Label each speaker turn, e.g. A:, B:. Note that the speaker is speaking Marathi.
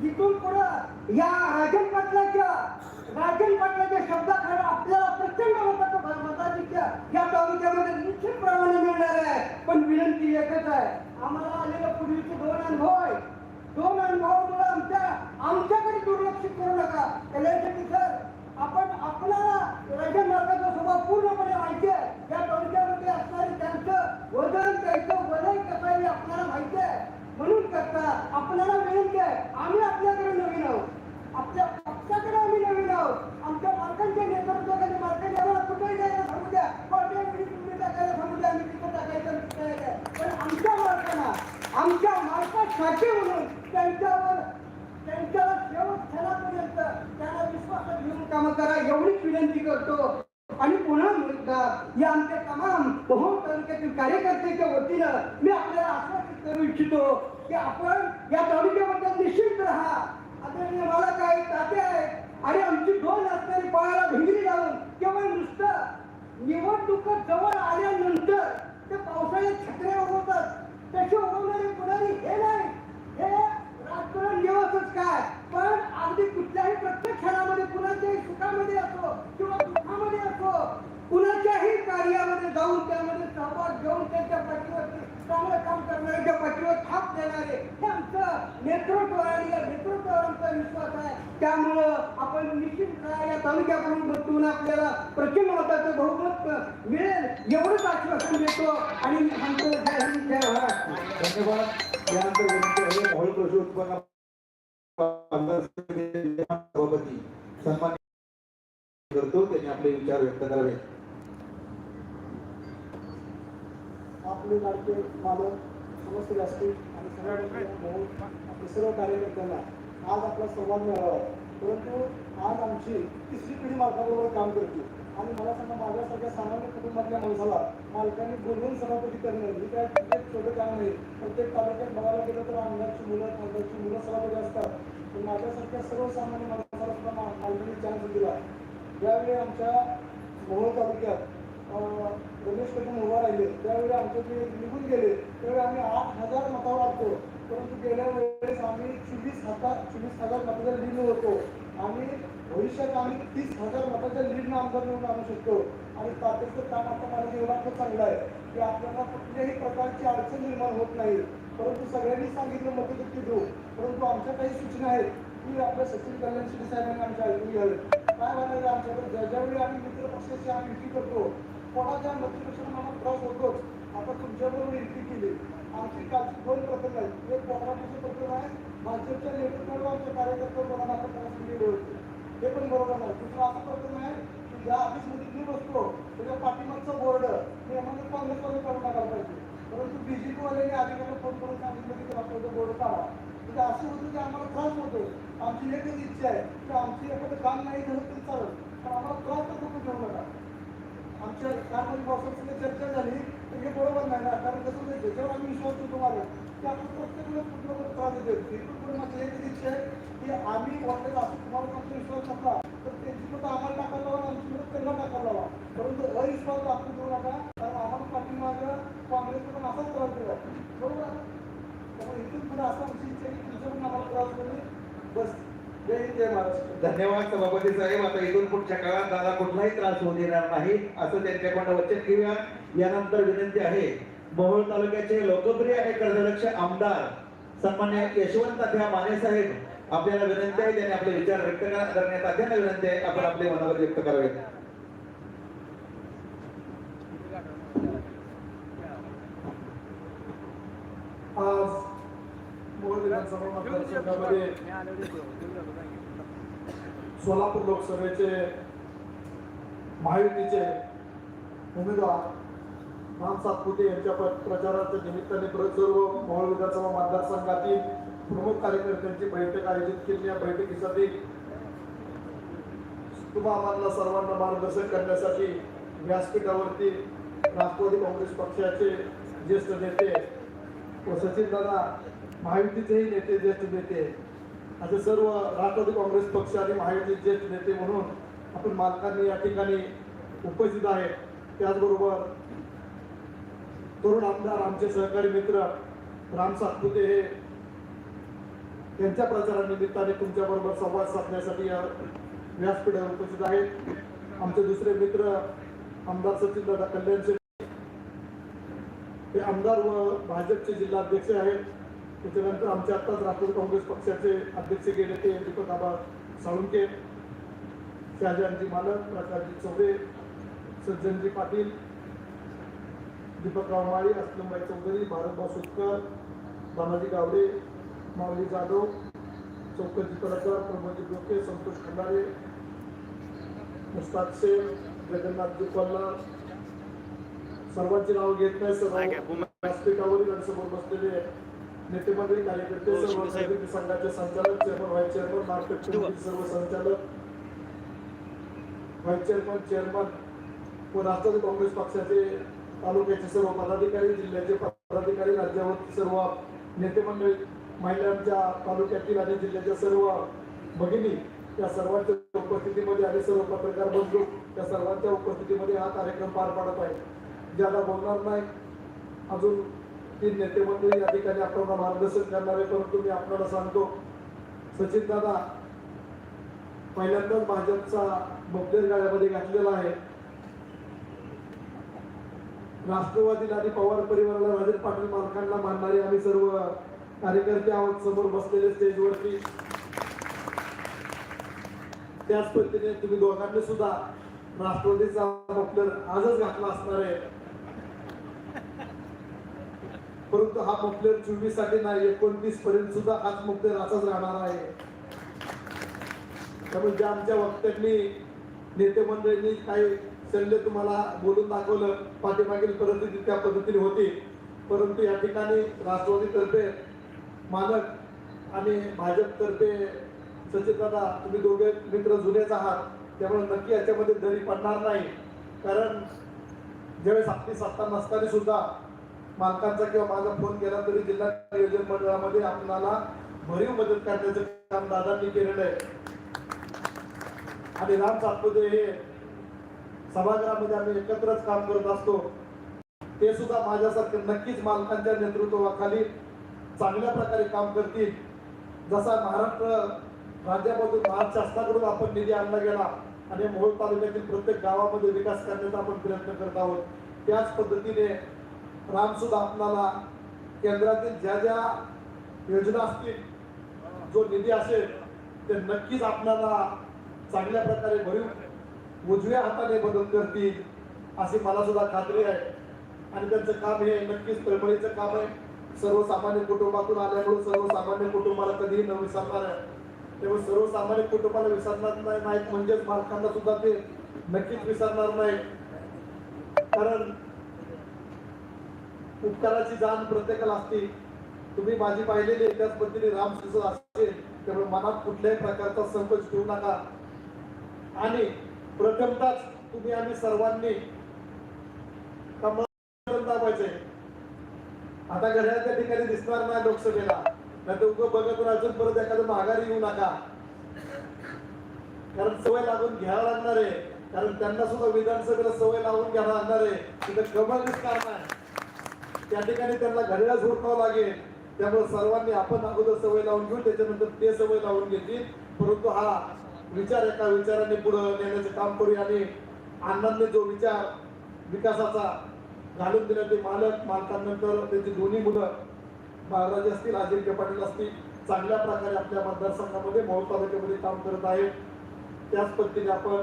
A: जिथून पुढं या राजन पाटलाच्या राजन पाटलाच्या शब्दाखाली आपल्याला प्रचंड मताचं मताधिक्य या तालुक्यामध्ये निश्चितप्रमाणे मिळणार आहे. पण विनंती एकच आहे आम्हाला आलेले पूर्वीचे दोन अनुभव आहे दोन अनुभवामुळे आमच्या आमच्याकडे दुर्लक्षित करू नका त्याच्यासाठी सर आपण आपल्याला राजन मार्गाचा स्वभाव पूर्णपणे माहिती आहे या तालुक्यामध्ये असणारे त्यांचं वजन त्याचं वलय कसं आहे हे आपल्याला माहिती आहे म्हणून करता आपल्याला विनंती आहे आम्ही आपल्याकडे नवीन आहोत. आपल्या पक्षाकडे आम्ही नवीन आहोत. आमच्या मालकांच्या नेतृत्वाखाली मालकांनी आम्हाला कुठेही जायला सांगू द्या. कोणत्या टाकायला सांगू द्या आम्ही तिथं टाकायचं पण आमच्या मालकांना आमच्या मालकासाठी म्हणून त्यांच्यावर त्यांच्यावर शेवट क्षणापर्यंत त्यांना विश्वासात घेऊन कामं करा एवढीच विनंती करतो. आणि पुन्हा मुद्दा या आमच्या तमाम बहुम तालुक्यातील कार्यकर्त्याच्या वतीनं मी आपल्याला आश्वासित करू इच्छितो. की आपण या तालुक्याबद्दल निश्चित राहा. आदरणीय मला काही ताते आहेत. आणि आमची दोन असणारी पायाला भिंगरी लावून केवळ नुसतं निवडणूक जवळ आल्यानंतर ते पावसाळ्यात छकरे उगवतात त्याची उगवणारे कुणाली हे नाही. हे राजकारण दिवसच काय? पण अगदी कुठल्याही प्रत्येक क्षणामध्ये कुणाच्याही सुखामध्ये असो किंवा दुःखामध्ये असो कुणाच्याही कार्यामध्ये जाऊन त्यामध्ये सहभाग घेऊन त्यांच्या पाठीवरती चांगलं काम करणाऱ्याच्या पाठीवर थाप देणारे हे आमचं नेतृत्व आणि या नेतृत्वावर आमचा विश्वास आहे. त्यामुळं आपण निश्चित काय या तालुक्याकडून बसून आपल्याला प्रचंड मताचं बहुमत मिळेल एवढंच आश्वासन देतो आणि मी सांगतो जय हिंद जय महाराष्ट्र.
B: धन्यवाद. यानंतर मोहोळ कृषी उत्पन्न सभापती. करतो त्यांनी आपले विचार व्यक्त करावे.
C: आपले लाडके मालक समस्त व्यासपीठ आणि सगळ्या भाऊ आपले सर्व कार्यकर्त्यांना आज आपला संवाद मिळावा परंतु आज आमची तिसरी पिढी मालकाबरोबर काम करते. आणि मला सांगा माझ्यासारख्या सामान्य कुटुंबातल्या माणसाला मालकांनी बोलवून सभापती करणं ही काय प्रत्येक छोटं काम नाही. प्रत्येक तालुक्यात बघायला गेलं तर आमदारची मुलं खासदारची मुलं सभापती असतात. पण माझ्यासारख्या सर्वसामान्य माणसाला सुद्धा मालकांनी चान्स दिला. ज्यावेळी आमच्या मोहोळ तालुक्यात रमेश कदम उभा राहिले. त्यावेळी आमचे जे निघून गेले. त्यावेळी आम्ही आठ हजार मतावर आलतो. परंतु गेल्या वेळेस आम्ही चोवीस हजार चोवीस हजार मताचा लीड होतो. आणि भविष्यात आम्ही तीस हजार मताच्या लीडनं आमदार निवडून आणू शकतो. आणि तात्याचं काम आता माझा जीवनात खूप चांगलं आहे की आपल्याला कुठल्याही प्रकारची अडचण निर्माण होत नाही. परंतु सगळ्यांनी सांगितलं मतपत्ती देऊ. परंतु आमच्या काही सूचना आहेत की आपल्या सचिन कल्याण शिंदे साहेबांनी आमच्या ऐकून घ्यावे काय म्हणायचं आमच्याकडे? ज्या ज्यावेळी आम्ही मित्र पक्षाची आम्ही युती करतो कोणाच्या मध्यपेक्षा मला त्रास होतोच? आता तुमच्याबरोबर एंट्री केली. आमची कालची दोन प्रकरण आहेत. एक कोकणाचं प्रकरण आहे. भाजपच्या नेतृत्वावर आमच्या कार्यकर्त्यावर कोणाला आपण त्रास दिलेले होते हे पण बरोबर नाही. दुसरं असं प्रकरण आहे की ज्या ऑफिसमध्ये मी बसतो त्याच्या पाठीमागचं बोर्ड मी आम्हाला काँग्रेसवाले करून टाकायला पाहिजे. परंतु बीजेपीवाल्यांनी अधिकाऱ्याला फोन करून सांगितलं की राष्ट्रवादी बोर्ड काढा. म्हणजे असं होतं की आम्हाला त्रास होतो आमची एकच इच्छा आहे की आमची एखादं काम नाही झालं तरी चालत पण आम्हाला त्रास तर कुठे घेऊ नका. आमच्या कारमध्ये बॉसमध्ये चर्चा झाली तर हे बरोबर नाही ना? कारण कसं होतं ज्याच्यावर आम्ही विश्वास होतो मला की आपण प्रत्येक वेळेस कुठलं पण त्रास देतो इथून पुढे माझी एकच इच्छा आहे की आम्ही वाटेल असं तुम्हाला आमचा विश्वास नसला तर त्यांची मत आम्हाला टाकायला लावा आमची मत त्यांना टाकायला लावा. परंतु अविश्वास दाखवून देऊ नका कारण आम्हाला पाठीमागं काँग्रेसने पण असाच त्रास दिला बरोबर? त्यामुळे इथून पुढे असं आमची इच्छा की की पण आम्हाला त्रास होईल बस.
B: धन्यवाद सभापती साहेब. आता इथून पुढच्या काळात दादा कुठलाही त्रास होऊ देणार नाही असं त्यांच्याकडनं वचन घेऊया यानंतर विनंती आहे मोहोळ तालुक्याचे लोकप्रिय आणि कर्जलक्ष आमदार सन्मान्य यशवंत तात्या माने साहेब आपल्याला विनंती आहे त्यांनी आपले विचार व्यक्त करण्यात तात्यांना विनंती आहे आपण आपले मनावर व्यक्त करावेत
C: आज मोहोळ विधानसभा मतदारसंघामध्ये सोलापूर लोकसभेचे महायुतीचे उमेदवार राम सातपुते यांच्या प्रचाराच्या निमित्ताने सर्व मोहोळ विधानसभा मतदारसंघातील प्रमुख कार्यकर्त्यांची बैठक आयोजित केली. या बैठकीसाठी तुम्हा सर्वांना मार्गदर्शन करण्यासाठी व्यासपीठावरती राष्ट्रवादी काँग्रेस पक्षाचे ज्येष्ठ नेते व सचिन दादा महायुतीचेही नेते ज्येष्ठ नेते असे सर्व राष्ट्रवादी काँग्रेस पक्ष आणि महायुतीचे ज्येष्ठ नेते म्हणून आपण मालकांनी या ठिकाणी उपस्थित आहेत. त्याचबरोबर तरुण आमदार आमचे सहकारी मित्र राम सातपुते हे
D: त्यांच्या प्रचारानिमित्ताने तुमच्या बरोबर संवाद साधण्यासाठी या व्यासपीठावर उपस्थित आहेत. आमचे दुसरे मित्र आमदार सचिन दादा कल्याण शेट्टी ते आमदार व भाजपचे जिल्हाध्यक्ष आहेत. त्याच्यानंतर आमचे आत्ताच राष्ट्रवादी काँग्रेस पक्षाचे अध्यक्ष गेले ते दीपक आबा साळुंके शहाजहानजी मालक प्रकाशजी चौबे सज्जनजी पाटील दीपकराव माळी असलमबाई चौधरी भारतभाऊ सुटकर दानाजी गावडे माऊली जाधव चौकजी तळकर प्रमोदजी डोके संतोष खंडारे मुस्ताक शेख जगन्नाथ दुपल्ला सर्वांची नाव घेत नाही सर्व व्यासपीठावरील आणि समोर बसलेले नेते मंडळी कार्यकर्ते सर्व नागरिक संघाचे संचालक chairman vice chairman market committee सर्व संचालक व्हाईस चेअरमन चेअरमन व राष्ट्रवादी काँग्रेस पक्षाचे तालुक्याचे सर्व पदाधिकारी जिल्ह्याचे पदाधिकारी राज्यावरती सर्व नेते मंडळी महिलांच्या तालुक्यातील आणि जिल्ह्याच्या सर्व भगिनी या सर्वांच्या उपस्थितीमध्ये आणि सर्व पत्रकार बंधू या सर्वांच्या उपस्थितीमध्ये हा कार्यक्रम पार पाडत आहे. ज्याला बोलणार नाही अजून तीन नेते मंडळी या ठिकाणी आपल्याला मार्गदर्शन करणारे परंतु मी आपल्याला सांगतो. सचिन दादा पहिल्यांदाच भाजपचा बबदेर गाड्यामध्ये घातलेला आहे. राष्ट्रवादीला आणि पवार परिवाराला राजेश पाटील मालकांना मानणारे आम्ही सर्व कार्यकर्ते आहोत समोर बसलेले स्टेजवरती. त्याच पद्धतीने तुम्ही दोघांनी सुद्धा राष्ट्रवादीचा मफलर आजच घातला असणार आहे. परंतु हा मफलर चोवीससाठी नाही एकोणतीस पर्यंत सुद्धा हाच मफलर असाच राहणार आहे. त्यामुळे ज्या आमच्या वक्त्यांनी नेते मंडळींनी काही सल्ले तुम्हाला बोलून दाखवलं पाठीमागील परिस्थिती त्या पद्धतीने होती. परंतु या ठिकाणी राष्ट्रवादीतर्फे मालक आणि भाजपतर्फे सचिनदादा तुम्ही दोघे मित्र जुनेच आहात. त्यामुळे नक्की याच्यामध्ये दरी पडणार नाही. कारण ज्यावेळेस आपली सत्ता नसताना सुद्धा मालकांचा किंवा माझा फोन केला तरी जिल्हा नियोजन मंडळामध्ये आपल्याला भरीव मदत करण्याचं काम दादांनी केलेलं आहे. आणि राम सातपुते हे सभागृहामध्ये आम्ही एकत्रच काम करत असतो. ते सुद्धा माझ्यासारखे नक्कीच मालकांच्या नेतृत्वाखाली चांगल्या प्रकारे काम करतील. जसा महाराष्ट्र राज्यामधून महाराष्ट्र शासनाकडून आपण निधी आणला गेला आणि मोहोळ तालुक्यातील प्रत्येक गावामध्ये विकास करण्याचा आपण प्रयत्न करत आहोत. त्याच पद्धतीने राम सुद्धा केंद्रातील ज्या ज्या योजना असतील जो निधी असेल ते नक्कीच आपल्याला चांगल्या प्रकारे भरीव उजव्या हाताने मदत करतील अशी मला सुद्धा खात्री आहे. आणि त्यांचं काम हे नक्कीच तळमळीचं काम आहे. सर्वसामान्य कुटुंबातून आल्यामुळे सर्वसामान्य कुटुंबाला कधीही न विसरणार आहे. तेव्हा सर्वसामान्य कुटुंबाला विसरणार नाही नाहीत म्हणजेच बालकांना सुद्धा ते नक्कीच विसरणार नाही. कारण उपकाराची जाण प्रत्येकाला असते. तुम्ही माझी पाहिलेली आहे त्याच पद्धतीने राम सुद्धा असेल त्यामुळे मनात कुठल्याही प्रकारचा संकोच ठेवू नका. आणि प्रथमतच तुम्ही आम्ही सर्वांनी दाबायचे आता घड्याळ त्या ठिकाणी दिसणार नाही लोकसभेला. नाही तर उगं बघत राहून परत एखादं माघारी येऊ नका. कारण सवय लागून घ्यावं लागणार आहे. कारण त्यांना सुद्धा विधानसभेला सवय लावून घ्यावं लागणार आहे. तिथं कमल दिसणार नाही? त्या ठिकाणी त्यांना घड्याळ झोडकावं लागेल. त्यामुळे सर्वांनी आपण अगोदर सवय लावून घेऊ त्याच्यानंतर ते सवय लावून घेतील. परंतु हा विचार एका विचाराने पुढे नेण्याचं काम करूया आणि अण्णांनी जो विचार विकासाचा घालून दिला ते मालक मालकांनंतर त्यांची दोन्ही मुलं महाराज असतील अजिंक्य पाटील असतील चांगल्या प्रकारे आपल्या मतदारसंघामध्ये मोहोळ तालुक्यामध्ये काम करत आहेत. त्याच पद्धतीने आपण